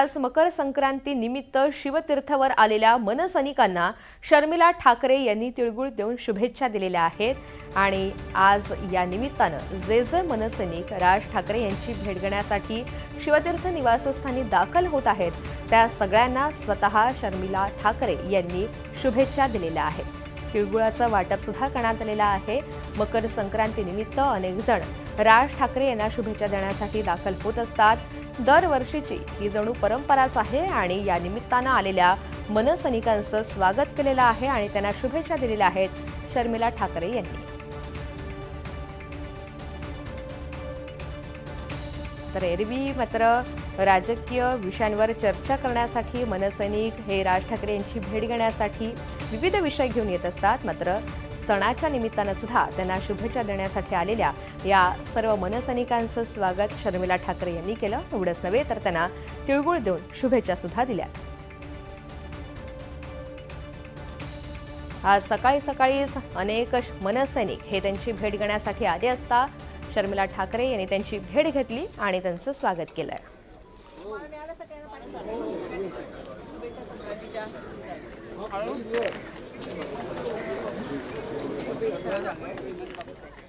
आज मकर संक्रांती निमित्त शिवतीर्थवर आलेल्या मनसैनिकांना शर्मिला ठाकरे यांनी तिळगुळ देऊन शुभेच्छा दिलेल्या आहेत. आणि आज या निमित्तानं जे जे मनसैनिक राज ठाकरे यांची भेट घेण्यासाठी शिवतीर्थ निवासस्थानी दाखल होत आहेत त्या सगळ्यांना स्वतः शर्मिला ठाकरे यांनी शुभेच्छा दिलेल्या आहेत. तिळगुळाचं वाटप सुद्धा करण्यात आलेलं आहे. मकर संक्रांतीनिमित्त अनेक जण राज ठाकरे यांना शुभेच्छा देण्यासाठी दाखल होत असतात. दरवर्षीची ही जणू परंपराच आहे आणि या निमित्तानं आलेल्या मनसैनिकांचं स्वागत केलेलं आहे आणि त्यांना शुभेच्छा दिलेल्या आहेत शर्मिला ठाकरे यांनी. तर एरवी मात्र राजकीय विषयांवर चर्चा करण्यासाठी मनसैनिक हे राज ठाकरे यांची भेट घेण्यासाठी विविध विषय घेऊन येत असतात मात्र सणाच्या निमित्तानं सुद्धा त्यांना शुभेच्छा देण्यासाठी आलेल्या या सर्व मनसैनिकांचं स्वागत शर्मिला ठाकरे यांनी केलं. एवढंच नव्हे तर त्यांना तिळगुळ देऊन शुभेच्छा सुद्धा दिल्या आज सकाळी सकाळीच अनेक मनसैनिक हे त्यांची भेट घेण्यासाठी आले असता शर्मिला ठाकरे यांनी त्यांची भेट घेतली आणि त्यांचं स्वागत केलं आहे